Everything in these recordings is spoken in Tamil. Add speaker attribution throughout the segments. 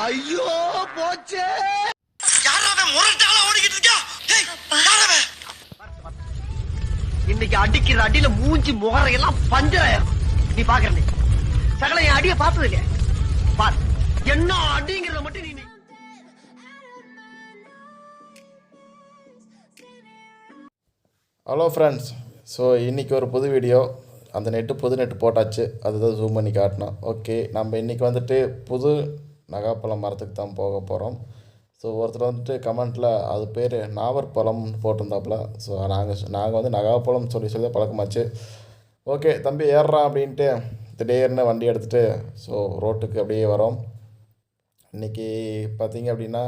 Speaker 1: ஐயோ போச்சே. இன்னைக்கு அடிக்கிற அடியில மூஞ்சி முகரையெல்லாம் பஞ்சராயிரும் நீ பாக்குற சகல என் அடிய பார்த்தது இல்லையா? பார். என்ன அடிங்கிறத மட்டும் நீ
Speaker 2: ஹலோ ஃப்ரெண்ட்ஸ் ஸோ இன்றைக்கி ஒரு புது வீடியோ அந்த நெட்டு புது நெட்டு போட்டாச்சு. அதுதான் ஜூம் பண்ணி காட்டினோம். ஓகே நம்ம இன்றைக்கி வந்துட்டு புது நகாப்பழம் மரத்துக்கு தான் போக போகிறோம் ஸோ ஒருத்தர் வந்துட்டு கமெண்ட்டில் அது பேர் நாவற்பழம்னு போட்டிருந்தாப்புல. ஸோ நாங்கள் நாங்கள் வந்து நகாப்பழம் சொல்லி சொல்லி பழக்கமாச்சு. ஓகே தம்பி ஏறுறான் அப்படின்ட்டு திடீர்னு வண்டி எடுத்துகிட்டு ஸோ ரோட்டுக்கு அப்படியே வரோம். இன்றைக்கி பார்த்தீங்க அப்படின்னா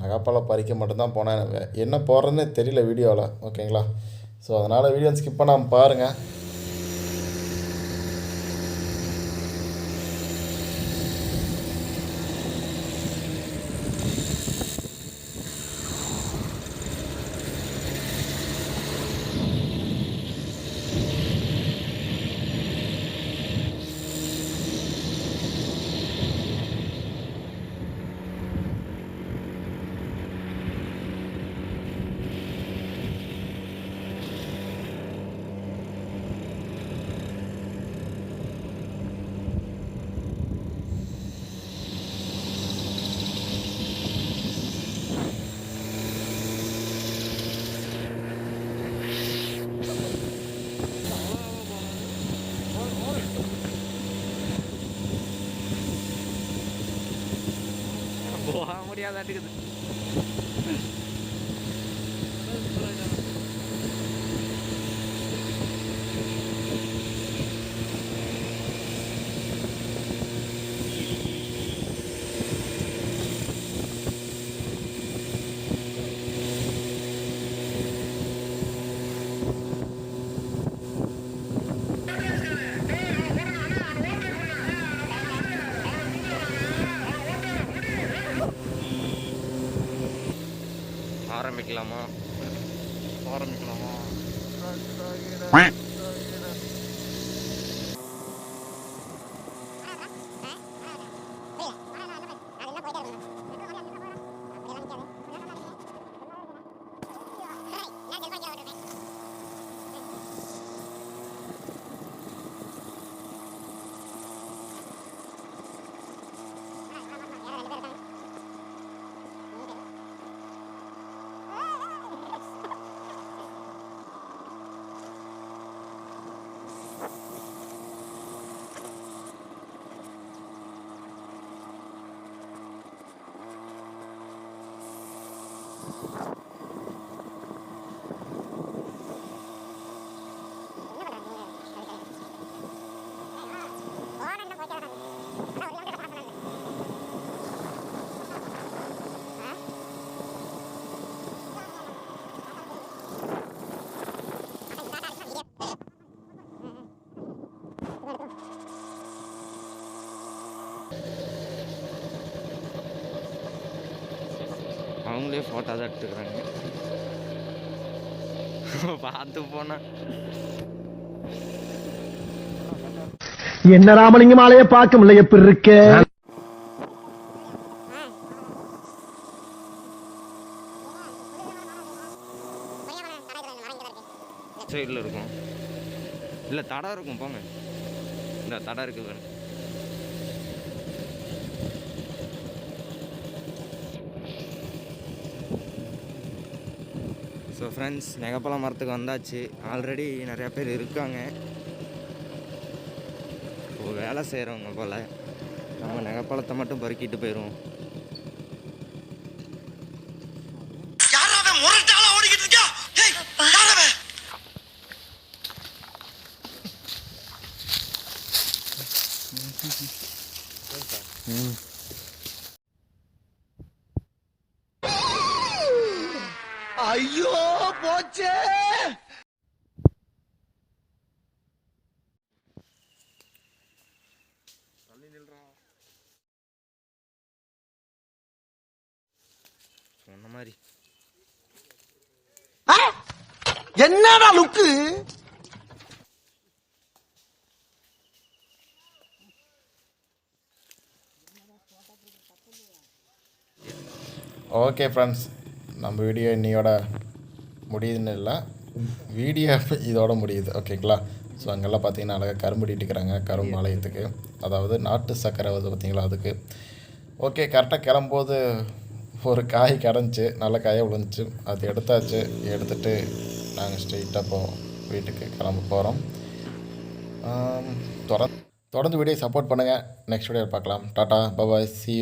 Speaker 2: நகைப்பழம் பறிக்க மட்டும்தான் போனேன். என்ன போடுறதுன்னே தெரியல வீடியோவில் ஓகேங்களா ஸோ அதனால் வீடியோ ஸ்கிப் பண்ணாமல் பாருங்கள்
Speaker 3: போக முடியாதாட்டுக்குது ஆரம்பிக்கலாமா? ஆரம்பிக்கலாமா? 終わらないのこいつらなんです。அவங்களே ஃபோட்டோ தான் எடுத்துக்கிறாங்க. பார்த்து போனா.
Speaker 1: என்ன ராமலிங்கம் ஆலைய பார்க்க முடியல எப்படி இருக்க?
Speaker 3: சைடில் இருக்கும். இல்லை தடம் இருக்கும் போங்க. இந்த தடம் இருக்கு ஸோ ஃப்ரெண்ட்ஸ் நெகப்பழம் மரத்துக்கு வந்தாச்சு. ஆல்ரெடி நிறையா பேர் இருக்காங்க. இப்போ வேலை செய்கிறவங்க போல் நம்ம நெகப்பழத்தை மட்டும் பறுக்கிட்டு போயிடுவோம்
Speaker 4: யாராவது
Speaker 1: ஐயோ போச்சே.
Speaker 3: சொன்ன மாதிரி.
Speaker 1: என்னடா லுக்கு?
Speaker 2: ஓகே ஃப்ரெண்ட்ஸ் நம்ம வீடியோ இன்னையோட முடியுதுன்னு இல்லை. வீடியோ இதோட முடியுது ஓகேங்களா? ஸோ அங்கெல்லாம் பார்த்தீங்கன்னா அழகாக கரும்பு இருக்கிறாங்க கரும்பு ஆலயத்துக்கு. அதாவது நாட்டு சர்க்கரை வந்து பார்த்தீங்களா அதுக்கு. ஓகே கரெக்டாக கிளம்போது ஒரு காய் கிடந்துச்சு நல்ல காயாக விழுந்துச்சு. அது எடுத்தாச்சு எடுத்துட்டு நாங்கள் ஸ்ட்ரெயிட்டாக போவோம் வீட்டுக்கு கிளம்ப போகிறோம் தொடர்ந்து தொடர்ந்து வீடியோ சப்போர்ட் பண்ணுங்கள் நெக்ஸ்ட் வீடியோ பார்க்கலாம். Tata bye bye see